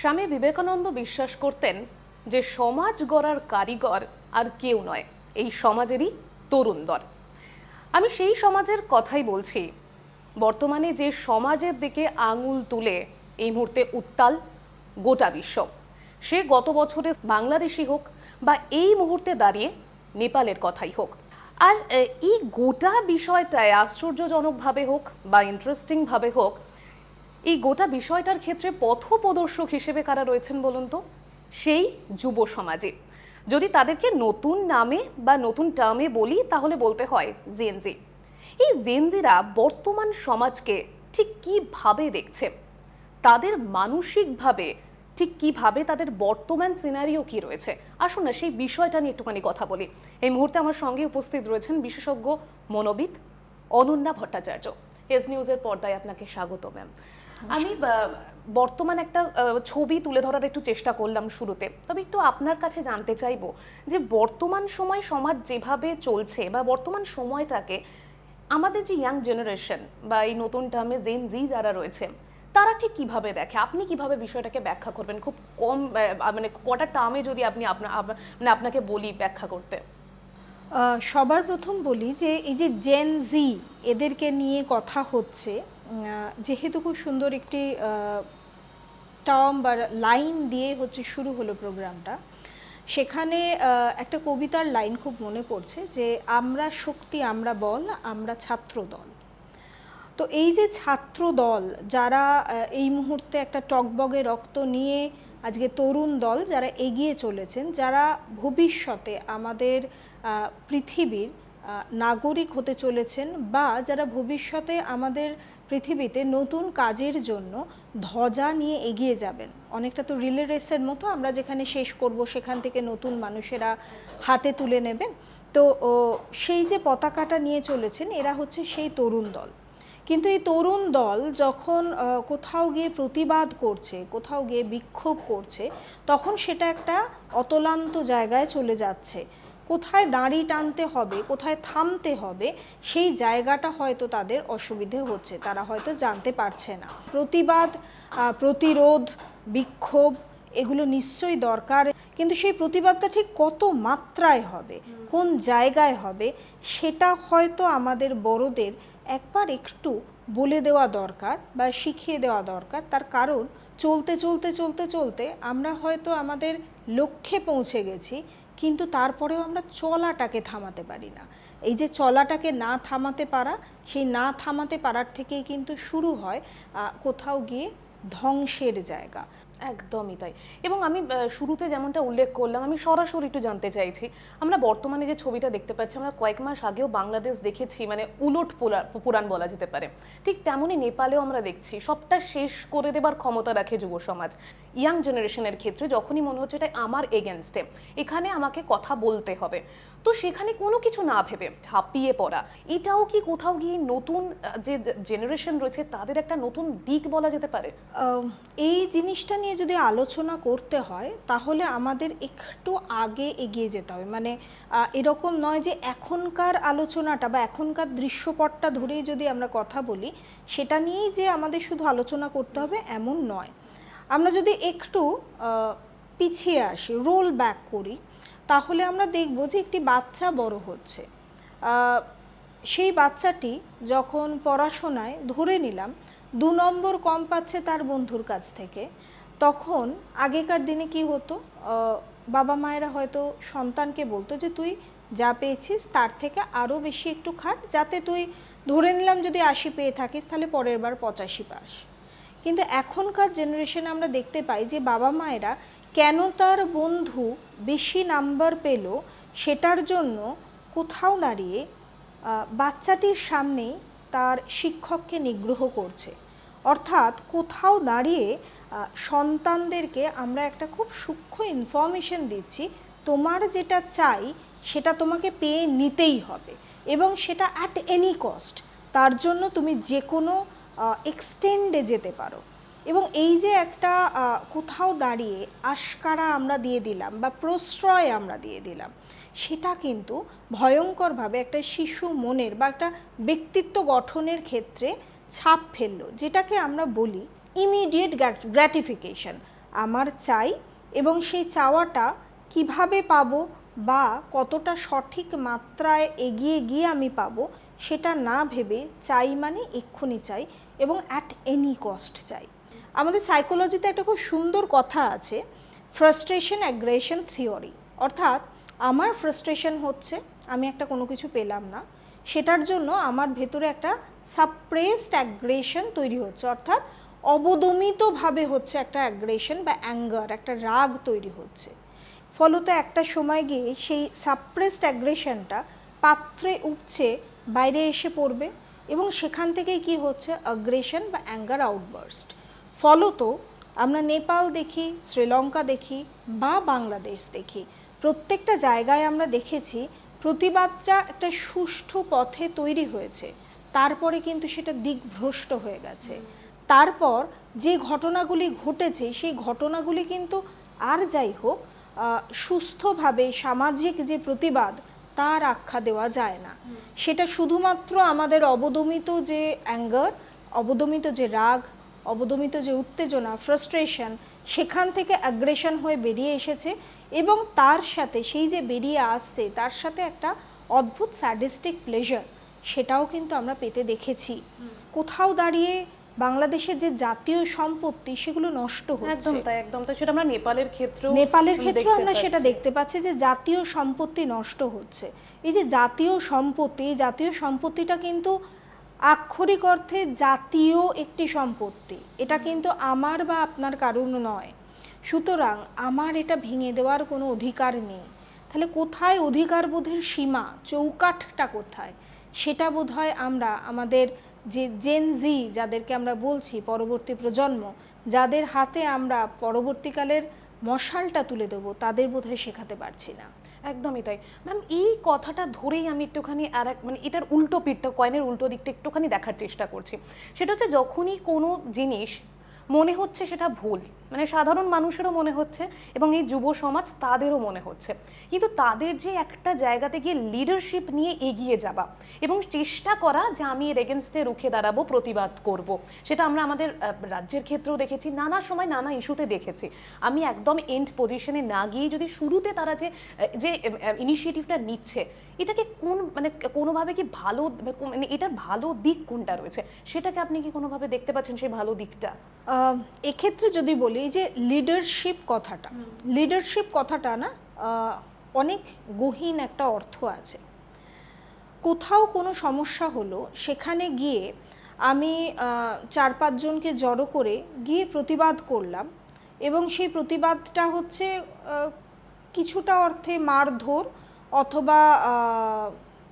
স্বামী বিবেকানন্দ বিশ্বাস করতেন যে সমাজ গড়ার কারিগর আর কেউ নয়, এই সমাজেরই তরুণ দল। আমি সেই সমাজের কথাই বলছি। বর্তমানে যে সমাজের দিকে আঙুল তুলে এই মুহূর্তে উত্তাল গোটা বিশ্ব। সে গত বছরে বাংলাদেশি হোক বা এই মুহূর্তে দাঁড়িয়ে নেপালের কথাই হোক। আর এই গোটা বিষয়টায় আশ্চর্যজনকভাবে হোক বা ইন্টারেস্টিংভাবে হোক এই গোটা বিষয়টার ক্ষেত্রে পথপ্রদর্শক হিসেবে কারা রয়েছেন বলুন তো? সেই যুব সমাজে। যদি তাদেরকে নতুন নামে বা নতুন টার্মে বলি, তাহলে বলতে হয় জেনজি এই জেনজিরা বর্তমান সমাজকে ঠিক কীভাবে দেখছে? তাদের মানসিকভাবে ঠিক কীভাবে তাদের বর্তমান সিনারিও কি রয়েছে? আসুন না, সেই বিষয়টা নিয়ে একটুখানি কথা বলি। এই মুহূর্তে আমার সঙ্গে উপস্থিত রয়েছেন বিশেষজ্ঞ মনোবিদ অনন্যা ভট্টাচার্য। এস নিউজের পর্দায় আপনাকে স্বাগত, ম্যাম। আমি বর্তমান একটা ছবি তুলে ধরার একটু চেষ্টা করলাম শুরুতে। তবে একটু আপনার কাছে জানতে চাইব যে বর্তমান সময় সমাজ যেভাবে চলছে বা বর্তমান সময়টাকে আমাদের যে ইয়াং জেনারেশন বা এই নতুন টার্মে জেন জি যারা রয়েছে, তারা ঠিক কীভাবে দেখে? আপনি কীভাবে বিষয়টাকে ব্যাখ্যা করবেন? খুব কম মানে কটা টার্মে যদি আপনি মানে আপনাকে বলি ব্যাখ্যা করতে। সবার প্রথম বলি যে এই যে জেন জি এদেরকে নিয়ে কথা হচ্ছে যেহেতু খুব সুন্দর একটি টার্ম বা লাইন দিয়ে হচ্ছে শুরু হলো প্রোগ্রামটা, সেখানে একটা কবিতার লাইন খুব মনে পড়ছে যে আমরা শক্তি, আমরা বল, আমরা ছাত্র দল তো এই যে ছাত্র দল যারা এই মুহূর্তে একটা টকবগে রক্ত নিয়ে আজকে তরুণ দল যারা এগিয়ে চলেছেন, যারা ভবিষ্যতে আমাদের পৃথিবীর নাগরিক হতে চলেছেন বা যারা ভবিষ্যতে আমাদের পৃথিবীতে নতুন কাজের জন্য ধ্বজা নিয়ে এগিয়ে যাবেন। অনেকটা তো রিলে রেসের মতো আমরা যেখানে শেষ করব, সেখান থেকে নতুন মানুষেরা হাতে তুলে নেবেন তো সেই যে পতাকাটা নিয়ে চলেছেন, এরা হচ্ছে সেই তরুণ দল। কিন্তু এই তরুণ দল যখন কোথাও গিয়ে প্রতিবাদ করছে, কোথাও গিয়ে বিক্ষোভ করছে, তখন সেটা একটা অতলান্ত জায়গায় চলে যাচ্ছে। কোথায় দাঁড়ি টানতে হবে, কোথায় থামতে হবে, সেই জায়গাটা হয়তো তাদের অসুবিধে হচ্ছে, তারা হয়তো জানতে পারছে না। প্রতিবাদ প্রতিরোধ, বিক্ষোভ, এগুলো নিশ্চয়ই দরকার, কিন্তু সেই প্রতিবাদটা ঠিক কত মাত্রায় হবে, কোন জায়গায় হবে, সেটা হয়তো আমাদের বড়দের একবার একটু বলে দেওয়া দরকার বা শিখিয়ে দেওয়া দরকার। তার কারণ, চলতে চলতে চলতে চলতে আমরা হয়তো আমাদের লক্ষ্যে পৌঁছে গেছি, কিন্তু তারপরেও আমরা চলাটাকে থামাতে পারি না। এই যে চলাটাকে না থামাতে পারা, সেই না থামাতে পারার থেকেই কিন্তু শুরু হয় কোথাও গিয়ে ধ্বংসের জায়গা। একদমই তাই। এবং আমি শুরুতে যেমনটা উল্লেখ করলাম, আমি সরাসরি একটু জানতে চাইছি, আমরা বর্তমানে যে ছবিটা দেখতে পাচ্ছি, আমরা কয়েক মাস আগেও বাংলাদেশ দেখেছি মানে উলট পোলা- পুরাণ বলা যেতে পারে। ঠিক তেমনই নেপালেও আমরা দেখছি, সবটা শেষ করে দেবার ক্ষমতা রাখে যুব সমাজ। ইয়াং জেনারেশনের ক্ষেত্রে যখনই মনে হচ্ছে এটা আমার এগেনস্টে এখানে আমাকে কথা বলতে হবে। তো সেখানে কোনো কিছু না ভেবে ঝাঁপিয়ে পড়া। এটাও কি কোথাও গিয়ে নতুন যে জেনারেশন রয়েছে, তাদের একটা নতুন দিক বলা যেতে পারে? এই জিনিসটা নিয়ে যদি আলোচনা করতে হয়, তাহলে আমাদের একটু আগে এগিয়ে যেতে হবে। মানে এরকম নয় যে এখনকার আলোচনাটা বা এখনকার দৃশ্যপটটা ধরেই যদি আমরা কথা বলি, সেটা নিয়েই যে আমাদের শুধু আলোচনা করতে হবে, এমন নয়। আমরা যদি একটু পিছিয়ে আসি রোল ব্যাক করি তাহলে আমরা দেখব যে একটি বাচ্চা বড় হচ্ছে। সেই বাচ্চাটি যখন পড়াশোনায় ধরে নিলাম, দু নম্বর কম পাচ্ছে তার বন্ধুর কাছ থেকে, তখন আগেকার দিনে কি হতো? বাবা মায়েরা হয়তো সন্তানকে বলতো যে, তুই যা পেয়েছিস তার থেকে আরও বেশি একটু খাট, যাতে তুই ধরে নিলাম যদি আশি পেয়ে থাকিস, তাহলে পরের বার পঁচাশি পাস। কিন্তু এখনকার জেনারেশনে আমরা দেখতে পাই যে, বাবা মায়েরা কেন তার বন্ধু বেশি নাম্বার পেল সেটার জন্য কোথাও দাঁড়িয়ে বাচ্চাটির সামনেই তার শিক্ষককে নিগ্রহ করছে। অর্থাৎ কোথাও দাঁড়িয়ে সন্তানদেরকে আমরা একটা খুব সূক্ষ্ম ইনফরমেশন দিচ্ছি, তোমার যেটা চাই সেটা তোমাকে পেয়ে নিতেই হবে এবং সেটা অ্যাট এনি কস্ট তার জন্য তুমি যে কোনো এক্সটেন্ডে যেতে পারো। এবং এই যে একটা কোথাও দাঁড়িয়ে আশকারা আমরা দিয়ে দিলাম বা প্রশ্রয় আমরা দিয়ে দিলাম, সেটা কিন্তু ভয়ঙ্করভাবে একটা শিশু মনের বা একটা ব্যক্তিত্ব গঠনের ক্ষেত্রে ছাপ ফেলল, যেটাকে আমরা বলি ইমিডিয়েট গ্র্যাটিফিকেশন আমার চাই এবং সেই চাওয়াটা কীভাবে পাবো বা কতটা সঠিক মাত্রায় এগিয়ে গিয়ে আমি পাবো, সেটা না ভেবে চাই মানে এক্ষুনি চাই এবং অ্যাট এনি কস্ট চাই। আমাদের সাইকোলজিতে একটা খুব সুন্দর কথা আছে ফ্রাস্ট্রেশন অ্যাগ্রেশন থিওরি অর্থাৎ আমার ফ্রাস্ট্রেশন হচ্ছে, আমি একটা কোনো কিছু পেলাম না, সেটার জন্য আমার ভেতরে একটা সাপ্রেসড অ্যাগ্রেশন তৈরি হচ্ছে। অর্থাৎ অবদমিতভাবে হচ্ছে একটা অ্যাগ্রেশন বা অ্যাঙ্গার একটা রাগ তৈরি হচ্ছে। ফলত একটা সময় গিয়ে সেই সাপ্রেসড অ্যাগ্রেশনটা পাত্রে উপচে বাইরে এসে পড়বে এবং সেখান থেকেই কি হচ্ছে? অ্যাগ্রেশন বা অ্যাঙ্গার আউটবার্স্ট ফলত আমরা নেপাল দেখি শ্রীলঙ্কা দেখি বা বাংলাদেশ দেখি। প্রত্যেকটা জায়গায় আমরা দেখেছি প্রতিবাদটা একটা সুষ্ঠু পথে তৈরি হয়েছে। তারপরে কিন্তু সেটা দিকভ্রষ্ট হয়ে গেছে। তারপর যে ঘটনাগুলি ঘটেছে সেই ঘটনাগুলি কিন্তু আর যাই হোক সুস্থভাবে সামাজিক যে প্রতিবাদ তার আখ্যা দেওয়া যায় না। সেটা শুধুমাত্র আমাদের অবদমিত যে অ্যাঙ্গার অবদমিত যে রাগ অবদমিত যে উত্তেজনা ফ্রাস্ট্রেশন সেখান থেকে অ্যাগ্রেশন হয়ে বেরিয়ে এসেছে এবং তার সাথে সেই যে বেরিয়ে আসছে তার সাথে একটা অদ্ভুত স্যাডিস্টিক প্লেজার সেটাও কিন্তু আমরা পেতে দেখেছি। কোথাও দাঁড়িয়ে বাংলাদেশের যে জাতীয় সম্পত্তি সেগুলো নষ্ট একদম হচ্ছে তাই একদম তাই। সেটা আমরা নেপালের ক্ষেত্রেও নেপালের ক্ষেত্রে আমরা সেটা দেখতে পাচ্ছি যে জাতীয় সম্পত্তি নষ্ট হচ্ছে। এই যে জাতীয় সম্পত্তি জাতীয় সম্পত্তিটা কিন্তু আক্ষরিক অর্থে জাতীয় একটি সম্পত্তি। এটা কিন্তু আমার বা আপনার কারণ নয়। সুতরাং আমার এটা ভেঙে দেওয়ার কোনো অধিকার নেই। তাহলে কোথায় অধিকার বোধের সীমা? চৌকাঠটা কোথায়? সেটা বোধহয় আমরা আমাদের যে জেনজি যাদেরকে আমরা বলছি পরবর্তী প্রজন্ম, যাদের হাতে আমরা পরবর্তীকালের মশালটা তুলে দেবো, তাদের বোধহয় শেখাতে পারছি না। একদমই তাই। ম্যাম এই কথাটা ধরেই আমি একটুখানি আর এক মানে এটার উল্টো পিঠটা কয়েনের উল্টো দিকটা একটুখানি দেখার চেষ্টা করছি। সেটা হচ্ছে যখনই কোনো জিনিস মনে হচ্ছে সেটা ভুল। মানে সাধারণ মানুষেরও মনে হচ্ছে এবং এই যুব সমাজ তাদেরও মনে হচ্ছে। কিন্তু তাদের যে একটা জায়গাতে গিয়ে লিডারশিপ নিয়ে এগিয়ে যাওয়া এবং চেষ্টা করা যে আমি এর এগেনস্টে রুখে দাঁড়াবো, প্রতিবাদ করব, সেটা আমরা আমাদের রাজ্যের ক্ষেত্রেও দেখেছি, নানা সময় নানা ইস্যুতে দেখেছি। আমি একদম এন্ড পজিশনে না গিয়ে যদি শুরুতে তারা যে যে ইনিশিয়েটিভটা নিচ্ছে এটাকে কোন মানে কোনোভাবে কি ভালো মানে এটার ভালো দিক কোনটা রয়েছে? সেটাকে আপনি কি কোনোভাবে দেখতে পাচ্ছেন সেই ভালো দিকটা? এক্ষেত্রে যদি বলি যে লিডারশিপ কথাটা লিডারশিপ কথাটা না অনেক গহীন একটা অর্থ আছে। কোথাও কোনো সমস্যা হলো সেখানে গিয়ে আমি চার পাঁচজনকে জড়ো করে গিয়ে প্রতিবাদ করলাম এবং সেই প্রতিবাদটা হচ্ছে কিছুটা অর্থে মারধর অথবা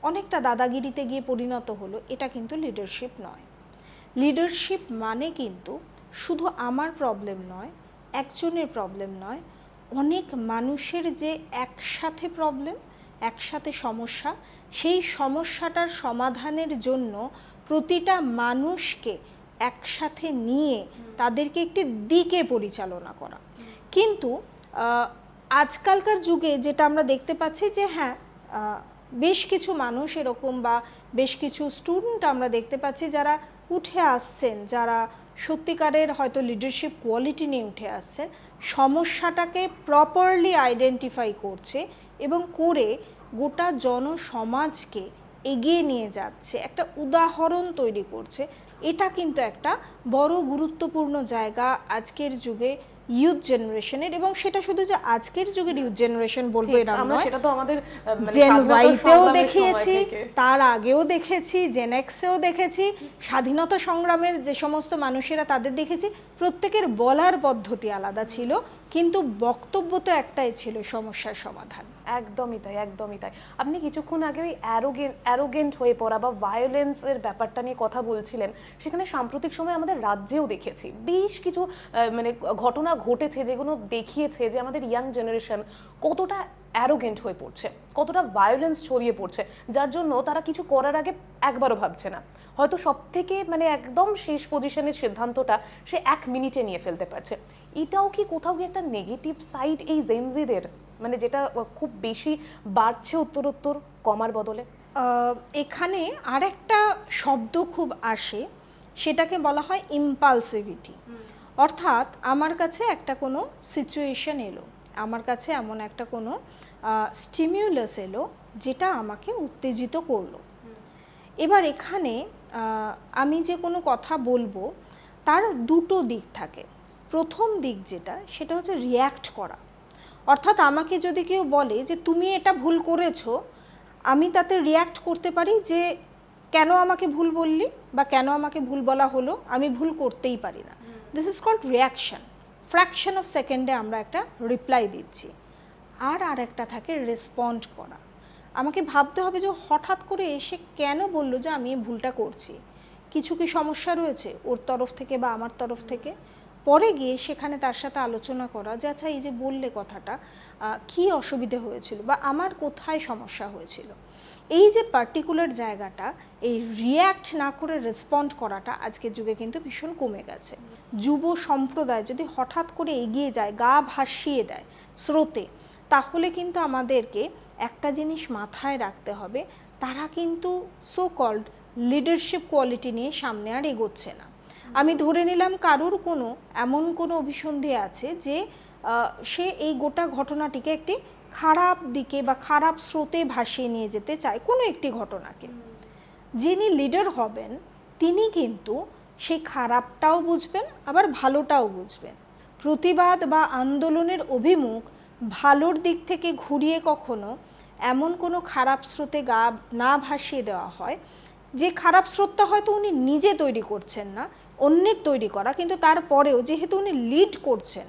অনেকটা দাদাগিরিতে গিয়ে পরিণত হলো এটা কিন্তু লিডারশিপ নয়। লিডারশিপ মানে কিন্তু শুধু আমার প্রবলেম নয় একজনের প্রবলেম নয় অনেক মানুষের যে একসাথে প্রবলেম একসাথে সমস্যা সেই সমস্যাটার সমাধানের জন্য প্রতিটা মানুষকে একসাথে নিয়ে তাদেরকে একটি দিকে পরিচালনা করা। কিন্তু আজকালকার যুগে যেটা আমরা দেখতে পাচ্ছি যে হ্যাঁ বেশ কিছু মানুষ এরকম বা বেশ কিছু স্টুডেন্ট আমরা দেখতে পাচ্ছি যারা উঠে আসছেন, যারা সত্যিকারের হয়তো লিডারশিপ কোয়ালিটি নিয়ে উঠে আসছেন, সমস্যাটাকে প্রপারলি আইডেন্টিফাই করছে এবং করে গোটা জনসমাজকে এগিয়ে নিয়ে যাচ্ছে, একটা উদাহরণ তৈরি করছে। এটা কিন্তু একটা বড় গুরুত্বপূর্ণ জায়গা আজকের যুগে ইউথ জেনারেশনের এবং সেটা শুধু যে আজকের যুগের ইউথ জেনারেশন বলব এটা আমরা সেটা তো আমাদের জেন ওয়াইতেও দেখিয়েছি তার আগেও দেখেছি জেন এক্সেও দেখেছি স্বাধীনতা সংগ্রামের যে সমস্ত মানুষেরা তাদের দেখেছি প্রত্যেকের বলার পদ্ধতি আলাদা ছিল। কিন্তু বক্তব্য তো একটাই ছিল সমস্যার সমাধান। একদমই তাই একদমই তাই। আপনি কিছুক্ষণ আগে ওই অ্যারোগেন্ট অ্যারোগেন্ট হয়ে পড়া বা ভায়োলেন্সের ব্যাপারটা নিয়ে কথা বলছিলেন, সেখানে সাম্প্রতিক সময় আমাদের রাজ্যেও দেখেছি। বেশ কিছু মানে ঘটনা ঘটেছে যেগুলো দেখিয়েছে যে আমাদের ইয়াং জেনারেশন কতটা অ্যারোগেন্ট হয়ে পড়ছে, কতটা ভায়োলেন্স ছড়িয়ে পড়ছে, যার জন্য তারা কিছু করার আগে একবারও ভাবছে না। হয়তো সব থেকে মানে একদম শেষ পজিশনের সিদ্ধান্তটা সে এক মিনিটে নিয়ে ফেলতে পারছে। এটাও কি কোথাও কি একটা নেগেটিভ সাইড এই জেনজিদের মানে যেটা খুব বেশি বাড়ছে উত্তরোত্তর কমার বদলে? এখানে আরেকটা শব্দ খুব আসে সেটাকে বলা হয় ইম্পালসিভিটি অর্থাৎ আমার কাছে একটা কোনো সিচুয়েশন এলো আমার কাছে এমন একটা কোনো স্টিমিউলাস এলো যেটা আমাকে উত্তেজিত করল। এবার এখানে আমি যে কোনো কথা বলব তার দুটো দিক থাকে। প্রথম দিক যেটা সেটা হচ্ছে রিয়্যাক্ট করা। অর্থাৎ আমাকে যদি কেউ বলে যে তুমি এটা ভুল করেছ আমি তাতে রিয়্যাক্ট করতে পারি যে কেন আমাকে ভুল বললি বা কেন আমাকে ভুল বলা হলো আমি ভুল করতেই পারি না। This is called reaction fraction of সেকেন্ডে আমরা একটা রিপ্লাই দিচ্ছি। আর আর একটা থাকে রেসপন্ড করা। আমাকে ভাবতে হবে যে হঠাৎ করে এসে কেন বলল যে আমি ভুলটা করছি? কিছু কি সমস্যা রয়েছে? ওর তরফ থেকে বা আমার তরফ থেকে? পরে গিয়ে সেখানে তার সাথে আলোচনা করা যে আচ্ছা এই যে বললে কথাটা কি অসুবিধে হয়েছিল বা আমার কোথায় সমস্যা হয়েছিল? এই যে পার্টিকুলার জায়গাটা, এই রিয়্যাক্ট না করে রেসপন্ড করাটা আজকের যুগে কিন্তু ভীষণ কমে গেছে। যুব সম্প্রদায় যদি হঠাৎ করে এগিয়ে যায়, গা ভাসিয়ে দেয় স্রোতে, তাহলে কিন্তু আমাদেরকে একটা জিনিস মাথায় রাখতে হবে, তারা কিন্তু সো কল্ড লিডারশিপ কোয়ালিটি নিয়ে সামনে আর এগোচ্ছে না। আমি ধরে নিলাম কারুর কোনো, এমন কোনো অভিসন্ধি আছে যে সে এই গোটা ঘটনাটিকে একটি খারাপ দিকে বা খারাপ স্রোতে ভাসিয়ে নিয়ে যেতে চায় কোনো একটি ঘটনাকে। যিনি লিডার হবেন, তিনি কিন্তু সেই খারাপটাও বুঝবেন, আবার ভালোটাও বুঝবেন। প্রতিবাদ বা আন্দোলনের অভিমুখ ভালোর দিক থেকে ঘুরিয়ে কখনো এমন কোনো খারাপ স্রোতে গা, না ভাসিয়ে দেওয়া হয়। যে খারাপ স্রোতটা হয়তো উনি নিজে তৈরি করছেন না অন্যের তৈরি করা, কিন্তু তারপরেও যেহেতু উনি লিড করছেন,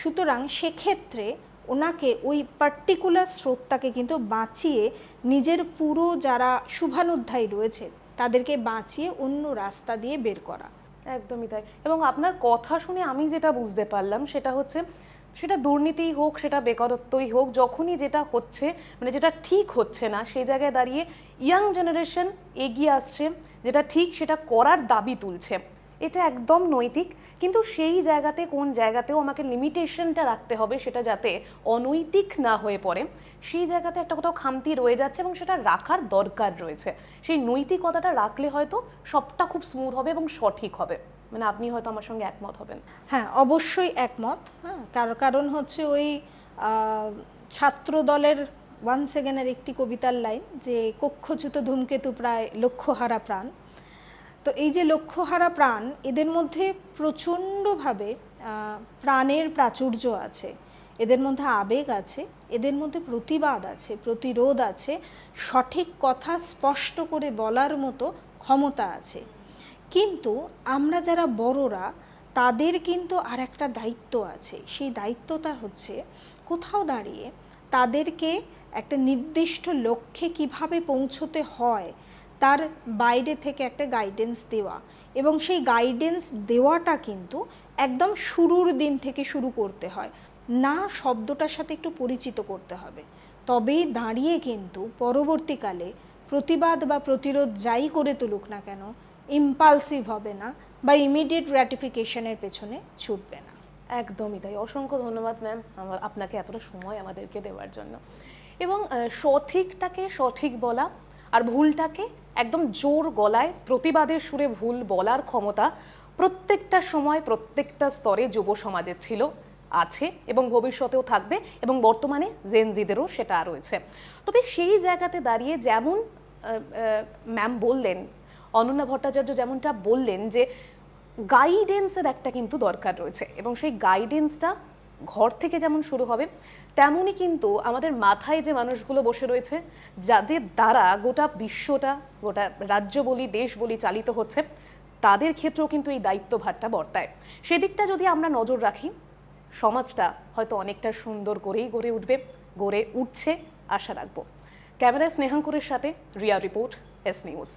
সুতরাং সেক্ষেত্রে ওনাকে ওই পার্টিকুলার স্রোতটাকে কিন্তু বাঁচিয়ে নিজের পুরো যারা শুভানুধ্যায়ী রয়েছে, তাদেরকে বাঁচিয়ে অন্য রাস্তা দিয়ে বের করা। একদমই তাই। এবং আপনার কথা শুনে আমি যেটা বুঝতে পারলাম সেটা হচ্ছে, সেটা দুর্নীতিই হোক, সেটা বেকারত্বই হোক, যখনই যেটা হচ্ছে মানে যেটা ঠিক হচ্ছে না, সেই জায়গায় দাঁড়িয়ে ইয়াং জেনারেশন এগিয়ে আসছে, যেটা ঠিক সেটা করার দাবি তুলছে। এটা একদম নৈতিক, কিন্তু সেই জায়গাতে, কোন জায়গাতেও আমাকে লিমিটেশনটা রাখতে হবে সেটা যাতে অনৈতিক না হয়ে পড়ে। সেই জায়গাতে একটা কোথাও খামতি রয়ে যাচ্ছে এবং সেটা রাখার দরকার রয়েছে। সেই নৈতিকতাটা রাখলে হয়তো সবটা খুব স্মুথ হবে এবং সঠিক হবে। মানে আপনি হয়তো আমার সঙ্গে একমত হবেন। হ্যাঁ অবশ্যই একমত হ্যাঁ। কার- কারণ হচ্ছে ওই ছাত্র দলের ওয়ান সেকেন্ডের একটি কবিতার লাইন যে কক্ষচ্যুত ধূমকেতু প্রায় লক্ষ্য হারা প্রাণ। তো এই যে লক্ষ্যহারা প্রাণ, এদের মধ্যে প্রচণ্ডভাবে প্রাণের প্রাচুর্য আছে। এদের মধ্যে আবেগ আছে, এদের মধ্যে প্রতিবাদ আছে, প্রতিরোধ আছে, সঠিক কথা স্পষ্ট করে বলার মতো ক্ষমতা আছে। কিন্তু আমরা যারা বড়রা, তাদের কিন্তু আর একটা দায়িত্ব আছে। সেই দায়িত্বটা হচ্ছে কোথাও দাঁড়িয়ে তাদেরকে একটা নির্দিষ্ট লক্ষ্যে কীভাবে পৌঁছতে হয় তার বাইরে থেকে একটা গাইডেন্স দেওয়া। এবং সেই গাইডেন্স দেওয়াটা কিন্তু একদম শুরুর দিন থেকে শুরু করতে হয়। না শব্দটার সাথে একটু পরিচিত করতে হবে। তবেই দাঁড়িয়ে কিন্তু পরবর্তীকালে প্রতিবাদ বা প্রতিরোধ যাই করে তুলুক না কেন ইম্পালসিভ হবে না বা ইমিডিয়েট গ্র্যাটিফিকেশনের পেছনে ছুটবে না। একদমই তাই। অসংখ্য ধন্যবাদ ম্যাম আমার আপনাকে এতটা সময় আমাদেরকে দেওয়ার জন্য। এবং সঠিকটাকে সঠিক বলা আর ভুলটাকে একদম জোর গলায় প্রতিবাদের সুরে ভুল বলার ক্ষমতা প্রত্যেকটা সময়, প্রত্যেকটা স্তরে যুব সমাজের ছিল, আছে এবং ভবিষ্যতেও থাকবে এবং বর্তমানে জেনজিদেরও সেটা রয়েছে। তবে সেই জায়গাতে দাঁড়িয়ে যেমন ম্যাম বললেন, অনন্যা ভট্টাচার্য যেমনটা বললেন যে গাইডেন্সের একটা কিন্তু দরকার রয়েছে এবং সেই গাইডেন্সটা ঘর থেকে যেমন শুরু হবে, তেমনই কিন্তু আমাদের মাথায় যে মানুষগুলো বসে রয়েছে, যাদের দ্বারা গোটা বিশ্বটা, গোটা রাজ্য বলি, দেশ বলি চালিত হচ্ছে, তাদের ক্ষেত্রেও কিন্তু এই দায়িত্বভারটা বর্তায়। সেদিকটা যদি আমরা নজর রাখি, সমাজটা হয়তো অনেকটা সুন্দর করেই গড়ে উঠবে, গড়ে উঠছে, আশা রাখব। ক্যামেরায় স্নেহাঙ্কুরের সাথে রিয়া রিপোর্ট, এস নিউজ।